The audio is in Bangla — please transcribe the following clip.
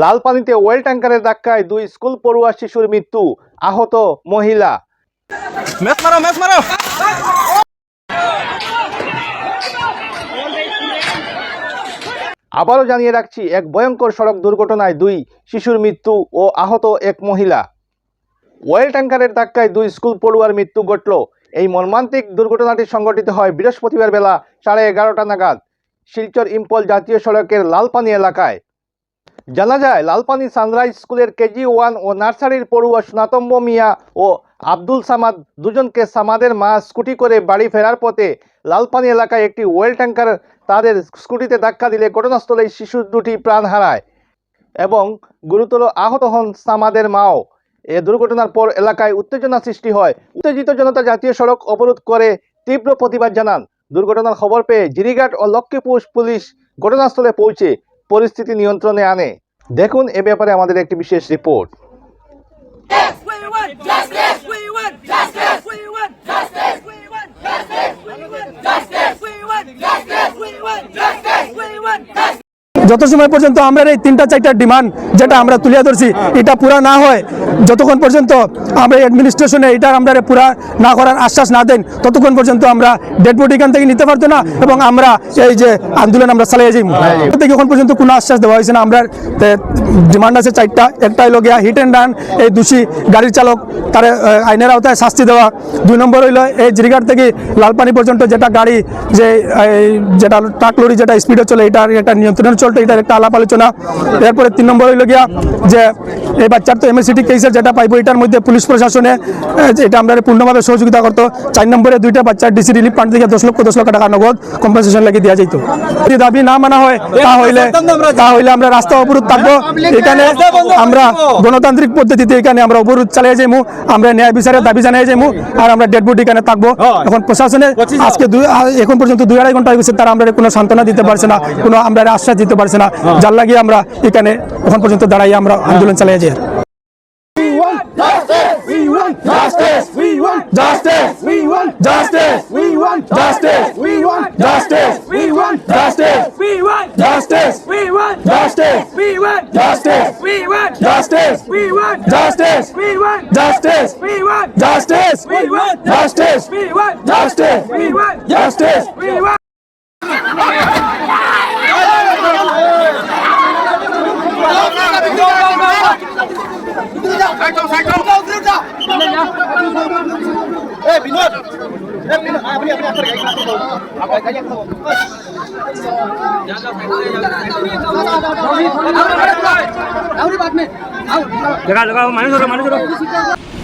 লালপানিতে ওয়েল ট্যাঙ্কারের ধাক্কায় দুই স্কুল পড়ুয়া শিশুর মৃত্যু আহত মহিলা। মারো মারো। আবারও জানিয়ে রাখছি এক ভয়ঙ্কর সড়ক দুর্ঘটনায় দুই শিশুর মৃত্যু ও আহত এক মহিলা। ওয়েল ট্যাঙ্কারের ধাক্কায় দুই স্কুল পড়ুয়ার মৃত্যু ঘটল। এই মর্মান্তিক দুর্ঘটনাটি সংঘটিত হয় বৃহস্পতিবার বেলা সাড়ে এগারোটা নাগাদ শিলচর ইম্পল জাতীয় সড়কের লালপানি এলাকায়। জানা যায়, লালপানি সানরাইজ স্কুলের কেজি ওয়ান ও নার্সারির পড়ুয়া সোনাতম্ব মিয়া ও আব্দুল সামাদ দুজনকে সামাদের মা স্কুটি করে বাড়ি ফেরার পথে লালপানি এলাকায় একটি ওয়েল ট্যাঙ্কার তাদের স্কুটিতে ধাক্কা দিলে ঘটনাস্থলে শিশু দুটি প্রাণ হারায় এবং গুরুতর আহত হন সামাদের মাও। এ দুর্ঘটনার পর এলাকায় উত্তেজনা সৃষ্টি হয়। উত্তেজিত জনতা জাতীয় সড়ক অবরোধ করে তীব্র প্রতিবাদ জানান। দুর্ঘটনার খবর পেয়ে জিরিঘাট ও লক্ষ্মীপুর পুলিশ ঘটনাস্থলে পৌঁছে পরিস্থিতি নিয়ন্ত্রণে আনে। দেখুন এ ব্যাপারে আমাদের একটি বিশেষ রিপোর্ট। যত সময় পর্যন্ত আমরা এই তিনটা, চারটা ডিমান্ড যেটা আমরা তুলে ধরছি, এটা পুরা না হয়, যতক্ষণ পর্যন্ত আমরা অ্যাডমিনিস্ট্রেশনে এটা আমরা পুরা না করার আশ্বাস না দেন, ততক্ষণ পর্যন্ত আমরা ডেড বডি এখান থেকে নিতে পারতো না এবং আমরা এই যে আন্দোলন আমরা চালিয়ে যাই থেকে এখন পর্যন্ত কোনো আশ্বাস দেওয়া হয়েছে না। আমরা ডিমান্ড আছে চারটা, একটা হইল গিয়া হিট অ্যান্ড রান এই দোষী গাড়ির চালক তার আইনের আওতায় শাস্তি দেওয়া। দুই নম্বর হইল এই জিরিঘাট থেকে লালপানি পর্যন্ত যেটা গাড়ি, যে যেটা ট্রাক লরি যেটা স্পিডে চলে, এটার একটা নিয়ন্ত্রণ চল চলতো এটার একটা আলাপ আলোচনা। এরপরে তিন নম্বর হইল গিয়া যে এই বাচ্চার তো এমএসিটি কেসের যেটা পাইবো এটার মধ্যে পুলিশ প্রশাসনে এটা আমরা পূর্ণভাবে সহযোগিতা করতো। চার নম্বরে দুইটা বাচ্চার ডিসি রিলিফ ফান্ড থেকে দশ লক্ষ দশ লক্ষ টাকা নগদ কম্পেনসেশন লাগিয়ে দেওয়া যেত যদি দাবি না মানা হয় তা হইলে তা হইলে আমরা রাস্তা অবরোধ থাকব। এখানে আমরা গণতান্ত্রিক পদ্ধতিতে এখানে আমরা অবরোধ চালিয়ে যাইমু আমরা ন্যায় বিচারের দাবি জানিয়ে যাইমু আর আমরা ডেড বডি এখানে থাকব। এখন প্রশাসনে আজকে দুই এখন পর্যন্ত দুই আড়াই ঘণ্টা হয়ে গেছে তারা আমরা কোনো সান্ত্বনা দিতে পারছে না কোনো আমরা আশ্বাস দিতে পারছে না যার লাগিয়ে আমরা এখানে এখন পর্যন্ত দাঁড়াই আমরা আন্দোলন চালিয়ে যাই We want justice. We want justice. We want justice. We want justice. We want justice. We want justice. We want Justice. We want Justice. We want Justice. We want Justice. We want Justice. We want Justice. We want Justice. We want Justice. We want Justice. We want Justice. We want लगाओ लगाओ मानी मानी